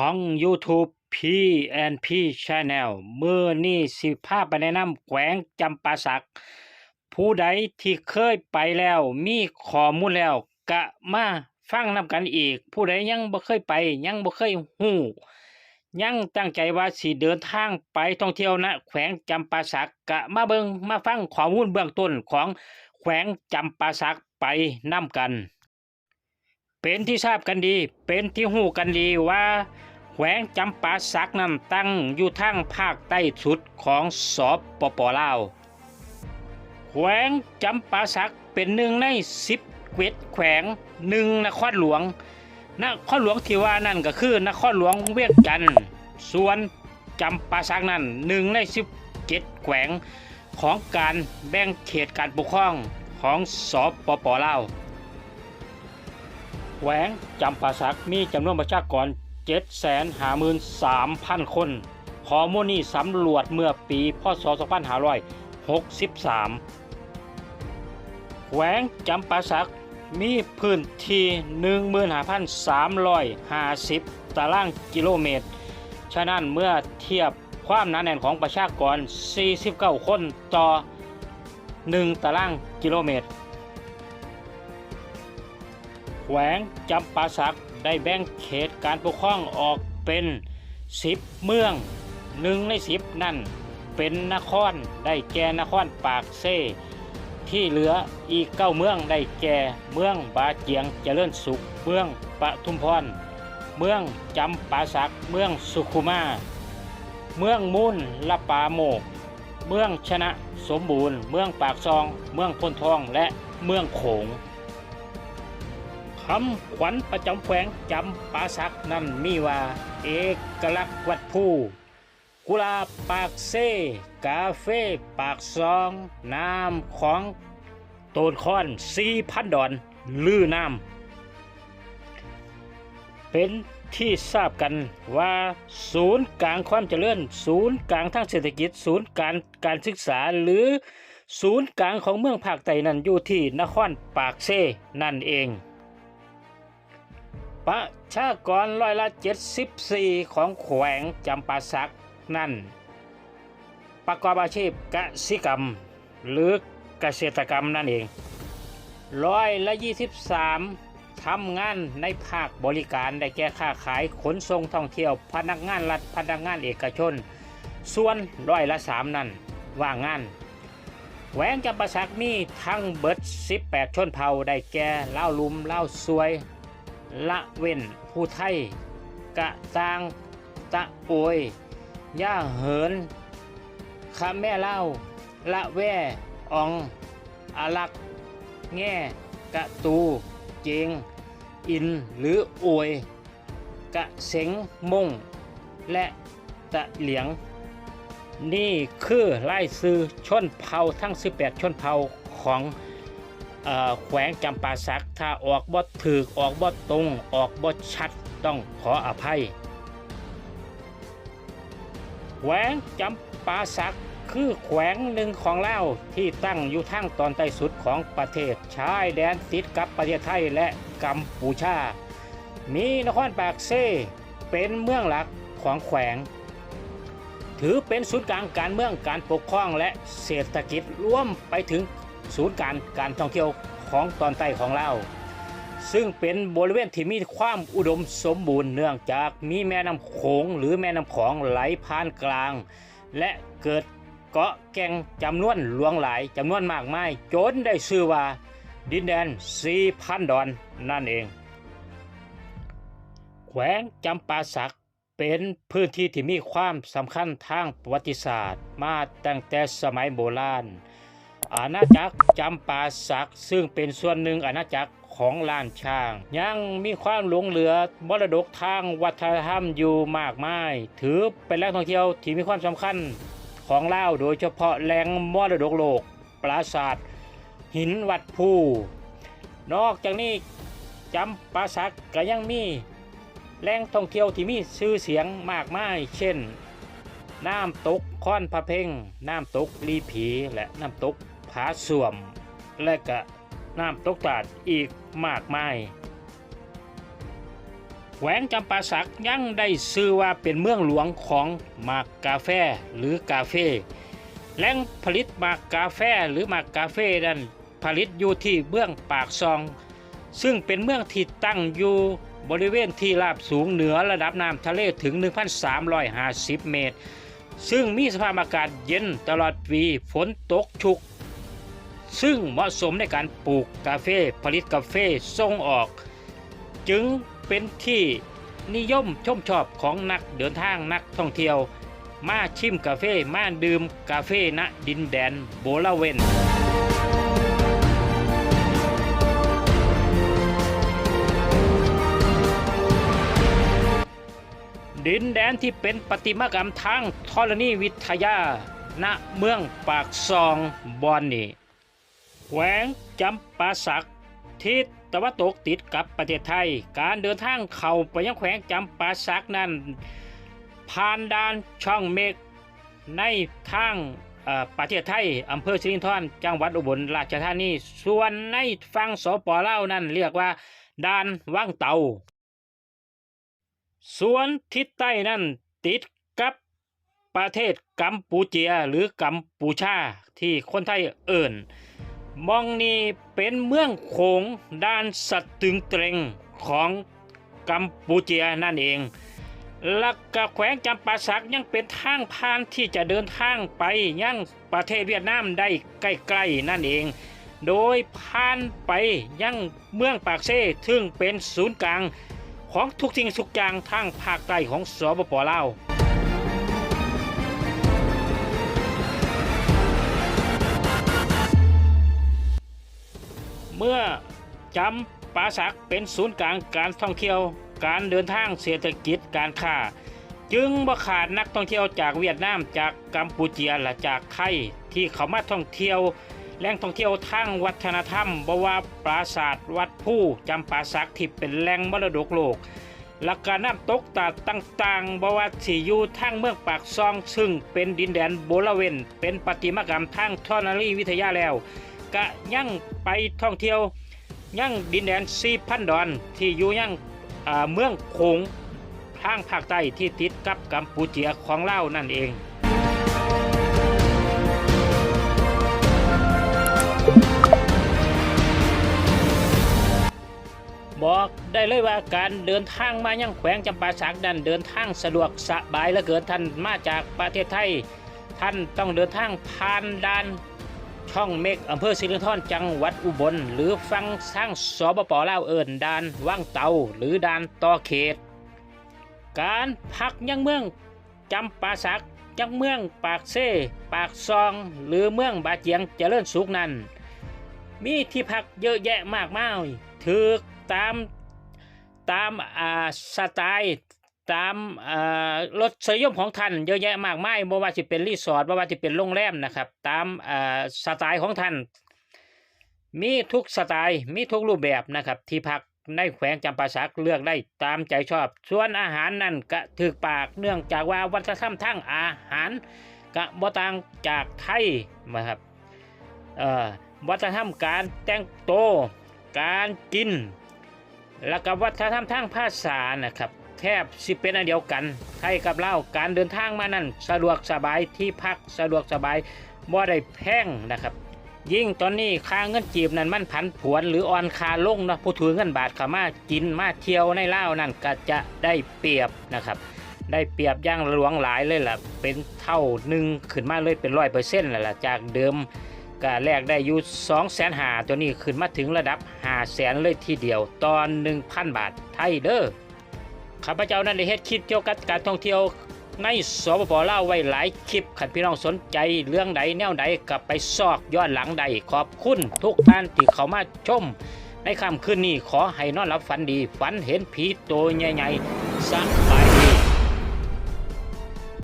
ของ YouTube P&P Channel มือนี้สิพาพไปแนะนำแขวงจำปาสัก ผู้ใดที่เคยไปแล้ว มีข้อมูลแล้วกะมาฟังนำกันอีก ผู้ใดยังบ่เคยไป ยังบ่เคยฮู้ยังตั้งใจว่าสิเดินทางไปท่องเที่ยวณแขวงจำปาสักกะมาเบิงมาฟังข้อมูลเบื้องต้นของแขวงจำปาสักไปนํกัน เป็นที่ทราบกันดี เป็นที่หู้กันดีว่าแขวงจำปาสักนั้นตั้งอยู่ทางภาคใต้สุดของสอบปปลาว แขวงจำปาสักเป็นหนึ่งในสิบเวทแขวงหนึ่งนครหลวง นครหลวงที่ว่านั่นก็คือนครหลวงเวียงจันทน์ส่วนจำปาสักนั้นหนึ่งในสิบเจ็ดแขวงของการแบ่งเขตการปกครองของสอบปปลาว แขวงจำปาสักมีจำนวนประชากร 753,000 คนข้อมูลนี้สำรวจเมื่อปีพศ 2563แขวงจำปาสักมีพื้นที่15,350 ตารางกิโลเมตร ฉะนั้นเมื่อเทียบความหนาแน่นของประชากร 49 คนต่อ 1 ตารางกิโลเมตร แขวงจำปาสักได้แบ่งเขตการปกครองออกเป็น 10 เมืองหนึ่งใน 10 นั่น เป็นนครได้แก่นครปากเซที่เหลืออีกเก้าเมืองได้แก่เมืองบาเจียงเจริญสุข เมืองปทุมพร เมืองจำปาสัก เมืองสุขุมา เมืองมูลละปาโมก เมืองชนะสมบูรณ์ เมืองปากซอง เมืองพนทองและเมืองโขง คำขวัญประจำแขวงจำปาสักนั่นมีว่า เอกลักษณ์วัดผู้กุลาปากเซ กาเฟ่ปากซอง น้ำของโตนคอนสี่พันดอน ลือน้ำเป็นที่ทราบกันว่า ศูนย์กลางความเจริญ ศูนย์กลางทางเศรษฐกิจ ศูนย์การการศึกษาหรือศูนย์กลางของเมืองภาคใต้นั้นอยู่ที่นครปากเซนั่นเอง ประชากรร้อยละ 74 ของแขวงจำปาสักนั่น ประกอบอาชีพกสิกรรม หรือเกษตรกรรมนั่นเองร้อยละ 23ทำงานในภาคบริการได้แก่ค้าขายขนส่งท่องเที่ยว พนักงานรัฐพนักงานเอกชน ส่วนร้อยละ 3 นั่นว่างงานแขวงจำปาสักมีทั้งเบิด 18 ชนเผ่าได้แก่เล่าลุมเล่าซวย ละเว้นผู้ไทย กะตางตะโอยย่าเหินคาแม่เล่า ละแว่อองอาลัก แง่กะตูเจง อินหรือโอย กะเสงมง และตะเหลียง นี่คือไล่ซื้อชนเผ่าทั้ง 18 ชนเผ่าของ แขวงจำปาสักถ้าออกบ่ถือออกบ่ตรง ออกบ่ชัดต้องขออภัย แขวงจำปาสักคือแขวงหนึ่งของลาวที่ตั้งอยู่ทางตอนใต้สุดของประเทศชายแดนติดกับประเทศไทยและกัมพูชา มีนครปากเซเป็นเมืองหลักของแขวง ถือเป็นศูนย์กลางการเมืองการปกครองและเศรษฐกิจรวมไปถึง ศูนย์การการท่องเที่ยวของตอนใต้ของลาซึ่งเป็นบริเวณที่มีความอุดมสมบูรณ์เนื่องจากมีแม่น้ำโขงหรือแม่น้ำของไหลผ่านกลาง และเกิดเกาะแก่งจำนวนหลวงหลายจำนวนมากมายจนได้ชื่อว่า ดินแดนสีพันดอนนั่นเอง แขวงจำปาสักเป็นพื้นที่ที่มีความสำคัญทางประวัติศาสตร์ มาตั้งแต่สมัยโบราณ อาณาจักรจำปาสักซึ่งเป็นส่วนหนึ่งอาณาจักรของล้านช้าง ยังมีความหลงเหลือมรดกทางวัฒนธรรมอยู่มากมาย ถือเป็นแหล่งท่องเที่ยวที่มีความสำคัญของลาวโดยเฉพาะแหล่งมรดกโลก ปราสาทหินวัดภูนอกจากนี้จำปาสักก็ยังมีแหล่งท่องเที่ยวที่มีชื่อเสียงมากมาย เช่น น้ำตกค้อนพระเพ่งน้ำตกลีผีและน้ำตก ผาส่วม และก็น้ำตกตาดอีกมากมายแขวงจำปาสักยังได้ชื่อว่าเป็นเมืองหลวงของมากกาแฟหรือกาเฟ่แหล่งผลิตมากกาแฟหรือมากกาเฟนั้นผลิตอยู่ที่เบื้องปากซอง ซึ่งเป็นเมืองที่ตั้งอยู่บริเวณที่ราบสูงเหนือระดับน้ำทะเลถึง 1,350 เมตร ซึ่งมีสภาพอากาศเย็นตลอดปีฝนตกชุก ซึ่งเหมาะสมในการปลูกกาแฟผลิตกาแฟส่งออก จึงเป็นที่นิยมชมชอบของนักเดินทางนักท่องเที่ยว มาชิมกาแฟมาดื่มกาแฟณดินแดนโบลาเวนดินแดนที่เป็นประติมากรรมทางธรณีวิทยา ณ เมืองปากซองบอนนี่ แขวงจำปาสักทิศตะวันตกติดกับประเทศไทย การเดินทางเข้าไปยังแขวงจำปาสักนั้น ผ่านด่านช่องเมฆในทางอ่อประเทศไทยอำเภอสิรินธรจังหวัดอุบลราชธานี ส่วนในฝั่งสปลาวนั้นเรียกว่าด่านว่างเตา ส่วนทิศใต้นั้นติดกับประเทศกัมพูเจียหรือกัมพูชาที่คนไทยเอิ่น มองนี่เป็นเมืองโขงด้านสัตตึงเตรงของกัมพูเจียนั่นเอง และกแขวงจำปาสักยังเป็นทางผ่านที่จะเดินทางไปยังประเทศเวียดนามได้ใกล้ๆนั่นเอง โดยผ่านไปยังเมืองปากเซ่ซึ่งเป็นศูนย์กลางของทุกสิ่งทุกอย่างทางภาคใต้ของสปปลาว มื่อจำปาสักเป็นศูนย์กลางการท่องเที่ยว การเดินทางเศรษฐกิจการค้า จึงบ่ขาดนักท่องเที่ยวจากเวียดนามจากกัมพูเจียและจากไทยที่เขามาท่องเที่ยวแหล่งท่องเที่ยวทางวัฒนธรรมบว่าปราสาทวัดผู้จำปาสักที่เป็นแหล่งมรดกโลกและการน้ำตกตาดต่างๆบว่าสิอยู่ทางเมืองปากซอง ซึ่งเป็นดินแดนโบลาเวนเป็นปฏิมากรรมทางธรณีวิทยาแล้ว ก็ยังไปท่องเที่ยวยังดินแดนซีพันดอนที่อยู่ยังอ่าเมืองโขงทางภาคใต้ที่ติดกับกัมพูเจียของเลานั่นเองบอกได้เลยว่าการเดินทางมายังแขวงจำปาสักนั้นเดินทางสะดวกสบายเหลือเกินท่านมาจากประเทศไทย ท่านต้องเดินทางผ่านด่าน ช่องเมฆอำเภอสิรินธรจังหวัดอุบล หรือฟังสร้างสปปลาวเอิญด่านว่างเตาหรือด่านต่อเขต การพักยังเมืองจำปาสักยังเมืองปากเซ่ปากซอง หรือเมืองบาเจียงเจริญสุขนั้น มีที่พักเยอะแยะมากมายถือตามตามอาสไตล์ ตามรถสยมของท่านเยอะแยะมากมายบ่ว่าจะเป็นรีสอร์ทบ่ว่าจะเป็นโรงแรมนะครับ ตามสไตล์ของท่าน มีทุกสไตล์มีทุกรูปแบบนะครับที่พักในแขวงจำปาสักเลือกได้ตามใจชอบ ส่วนอาหารนั่นก็ถึกปากเนื่องจากว่าวัฒนธรรมทางอาหารก็บ่ต่างจากไทยนะครับวัฒนธรรมการแต่งตัวการกิน แล้วก็วัฒนธรรมทางภาษานะครับ แทบสิเป็นอันเดียวกันไทยกับลาวการเดินทางมานั้นสะดวกสบายที่พักสะดวกสบายบ่ได้แพงนะครับ ยิ่งตอนนี้ค่าเงินจีบนั้นมันผันผวนหรืออ่อนค่าลงนะผู้ถือเงินบาทเขามากินมาเที่ยวในลาวนั่นก็จะได้เปรียบนะครับได้เปรียบย่างหลวงหลายเลยล่ะ เป็นเท่าหนึ่งขึ้นมาเลยเป็นร้อยเปอร์เซ็นต์แล้วล่ะ จากเดิมก็แลกได้อยู่สองแสนหาตัวนี้ขึ้นมาถึงระดับหาแสนเลยทีเดียวตอนหนึ่งพันบาทไทยเด้อ ข้าพเจ้านั้นได้เฮ็ดคลิปเกี่ยวกับการท่องเที่ยวในสปปลาวไว้หลายคลิปขันพี่น้องสนใจเรื่องใดแนวใดกลับไปซอกย้อนหลังใดขอบคุณทุกท่านที่เข้ามาชม ในค่ำคืนนี้ขอให้นอนหลับฝันดี ฝันเห็นผีตัวใหญ่ๆสบาย